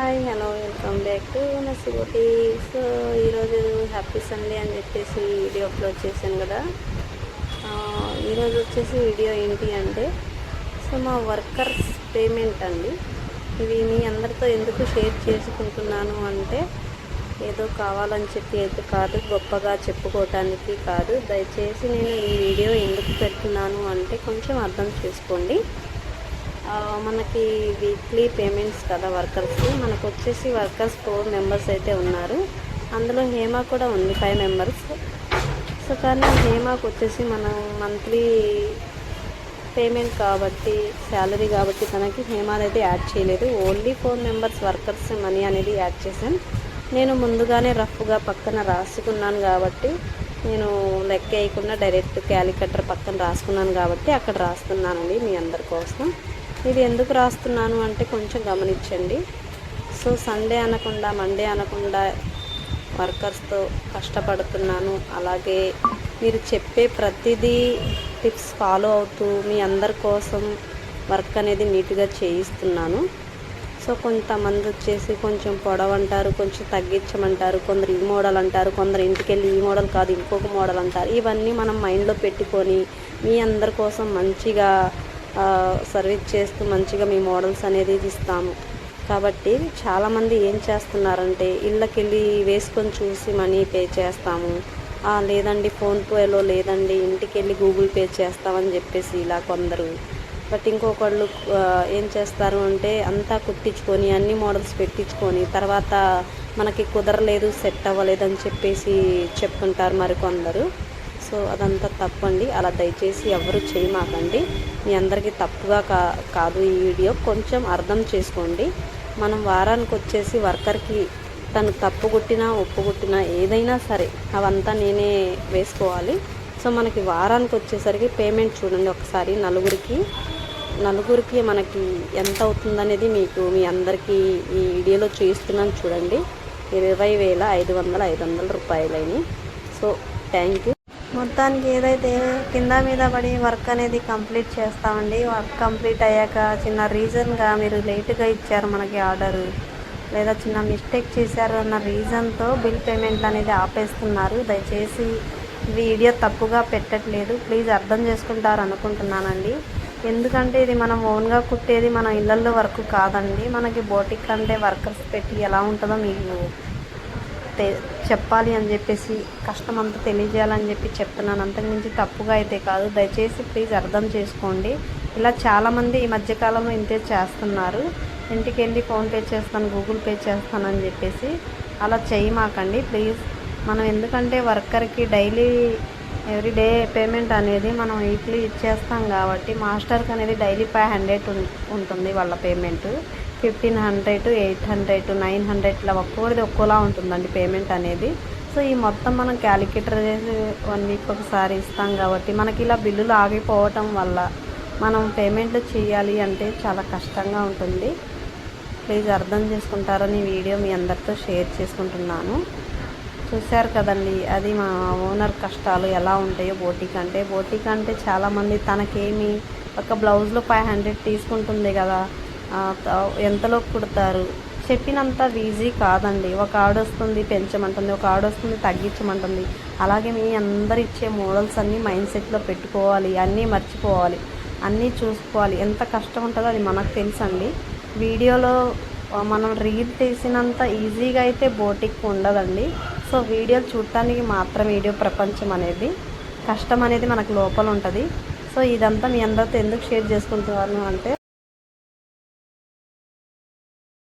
Hi hello welcome back to నసిబోటి so ఈరోజు happy Sunday అని చెప్పేసి వీడియో అప్లోడ్ చేశాను కదా. ఈరోజు వచ్చేసి వీడియో ఏంటి అంటే సో మా వర్కర్స్ పేమెంట్ అండి. ఇవి మీ అందరితో ఎందుకు షేర్ చేసుకుంటున్నాను అంటే ఏదో కావాలని చెప్పి అయితే కాదు గొప్పగా చెప్పుకోవటానికి కాదు. దయచేసి నేను ఈ వీడియో ఎందుకు పెడుతున్నాను అంటే కొంచెం అర్థం చేసుకోండి. మనకి వీక్లీ పేమెంట్స్ కదా వర్కర్స్ మనకు వచ్చేసి వర్కర్స్ ఫోర్ మెంబర్స్ అయితే ఉన్నారు. అందులో హేమ కూడా ఉంది ఫైవ్ మెంబర్స్. సో కానీ హేమాకు వచ్చేసి మనం మంత్లీ పేమెంట్ కాబట్టి శాలరీ కాబట్టి తనకి హేమాది అయితే యాడ్ చేయలేదు. Only four members workers money అనేది యాడ్ చేశాను. నేను ముందుగానే రఫ్గా పక్కన రాసుకున్నాను కాబట్టి నేను లెక్క వేయకుండా డైరెక్ట్ క్యాలికటర్ పక్కన రాసుకున్నాను కాబట్టి అక్కడ రాస్తున్నానండి మీ అందరి కోసం. ఇది ఎందుకు రాస్తున్నాను అంటే కొంచెం గమనించండి. సో సండే అనకుండా మండే అనకుండా వర్కర్స్తో కష్టపడుతున్నాను. అలాగే మీరు చెప్పే ప్రతిదీ టిప్స్ ఫాలో అవుతూ మీ అందరి కోసం వర్క్ అనేది నీట్గా చేయిస్తున్నాను. సో కొంతమంది వచ్చేసి కొంచెం పొడవంటారు కొంచెం తగ్గించమంటారు కొందరు ఈ మోడల్ అంటారు కొందరు ఇంటికి వెళ్ళి ఈ మోడల్ కాదు ఇంకొక మోడల్ అంటారు. ఇవన్నీ మనం మైండ్లో పెట్టుకొని మీ అందరి కోసం మంచిగా సర్వీస్ చేస్తూ మంచిగా మీ మోడల్స్ అనేది ఇస్తాము. కాబట్టి చాలామంది ఏం చేస్తున్నారంటే ఇళ్ళకెళ్ళి వేసుకొని చూసి మనీ పే చేస్తాము. లేదండి ఫోన్పేలో లేదండి ఇంటికి వెళ్ళి గూగుల్ పే చేస్తామని చెప్పేసి ఇలా కొందరు. బట్ ఇంకొకళ్ళు ఏం చేస్తారు అంటే అంతా కుట్టించుకొని అన్ని మోడల్స్ పెట్టించుకొని తర్వాత మనకి కుదరలేదు సెట్ అవ్వలేదు అని చెప్పేసి మరి కొందరు. సో అదంతా తప్పండి. అలా దయచేసి ఎవరు చేయమాకండి. మీ అందరికీ తప్పుగా కా కాదు ఈ వీడియో. కొంచెం అర్థం చేసుకోండి. మనం వారానికి వచ్చేసి వర్కర్కి తను తప్పు కొట్టినా ఒప్పు కొట్టినా ఏదైనా సరే అవంతా నేనే వేసుకోవాలి. సో మనకి వారానికి వచ్చేసరికి పేమెంట్ చూడండి ఒకసారి. నలుగురికి నలుగురికి మనకి ఎంత అవుతుందనేది మీకు మీ అందరికీ ఈ వీడియోలో చూస్తున్నాను చూడండి. ఇరవై వేల ఐదు వందల ఐదు వందల రూపాయలని సో థ్యాంక్ యూ మొత్తానికి ఏదైతే కింద మీద పడి వర్క్ అనేది కంప్లీట్ చేస్తామండి వర్క్ కంప్లీట్ అయ్యాక చిన్న రీజన్గా మీరు లేట్గా ఇచ్చారు మనకి ఆర్డర్ లేదా చిన్న మిస్టేక్ చేశారు అన్న రీజన్తో బిల్ పేమెంట్ అనేది ఆపేస్తున్నారు. దయచేసి వీడియో తప్పుగా పెట్టట్లేదు ప్లీజ్ అర్థం చేసుకుంటారు అనుకుంటున్నానండి. ఎందుకంటే ఇది మనం ఓన్గా కుట్టేది మన ఇళ్ళల్లో వర్క్ కాదండి మనకి బోటిక్ అంటే వర్కర్స్ పెట్టి ఎలా ఉంటుందో మీకు తె- చెప్పాలి అని చెప్పేసి కష్టం అంతా తెలియజేయాలని చెప్పి చెప్తున్నాను. అంతకుమించి తప్పుగా అయితే కాదు. దయచేసి ప్లీజ్ అర్థం చేసుకోండి. ఇలా చాలామంది ఈ మధ్యకాలంలో ఇంతే చేస్తున్నారు. ఇంటికి వెళ్ళి ఫోన్పే చేస్తాను గూగుల్ పే చేస్తానని చెప్పేసి అలా చేయమాకండి. ప్లీజ్. మనం ఎందుకంటే వర్కర్కి డైలీ ఎవ్రీ డే పేమెంట్ అనేది మనం వీక్లీ ఇచ్చేస్తాం కాబట్టి మాస్టర్కి అనేది డైలీ ఫైవ్ హండ్రెడ్ ఉంటుంది వాళ్ళ payment. Fifteen hundred eight hundred nine hundred ఇట్లా ఒక్కొక్కరిది ఒక్కోలా ఉంటుందండి పేమెంట్ అనేది. సో ఈ మొత్తం మనం క్యాలిక్యులేటర్ చేసి వన్ వీక్ ఒకసారి ఇస్తాం కాబట్టి మనకి ఇలా బిల్లులు ఆగిపోవటం వల్ల మనం పేమెంట్లు చేయాలి అంటే చాలా కష్టంగా ఉంటుంది. ప్లీజ్ అర్థం చేసుకుంటారని వీడియో మీ అందరితో షేర్ చేసుకుంటున్నాను. చూశారు కదండి. అది మా ఓనర్ కష్టాలు ఎలా ఉంటాయో బోటిక్ అంటే బోటిక్ అంటే చాలామంది తనకేమి ఒక బ్లౌజ్లో ఫైవ్ హండ్రెడ్ తీసుకుంటుంది కదా ఎంతలో కుడతారు? చెప్పినంత ఈజీ కాదండి. ఒక ఆడ వస్తుంది పెంచమంటుంది ఒక ఆడ వస్తుంది తగ్గించమంటుంది. అలాగే మీ అందరు ఇచ్చే మోడల్స్ అన్నీ మైండ్ సెట్లో పెట్టుకోవాలి అన్నీ మర్చిపోవాలి అన్నీ చూసుకోవాలి. ఎంత కష్టం ఉంటుందో అది మనకు తెలుసండి. వీడియోలో మనం రీల్ తీసినంత ఈజీగా అయితే బోటిక్ ఉండదండి. సో వీడియోలు చూడటానికి మాత్రం వీడియో ప్రపంచం అనేది కష్టం అనేది మనకు లోపల ఉంటుంది. సో ఇదంతా మీ అందరితో ఎందుకు షేర్ చేసుకుంటున్నాను అంటే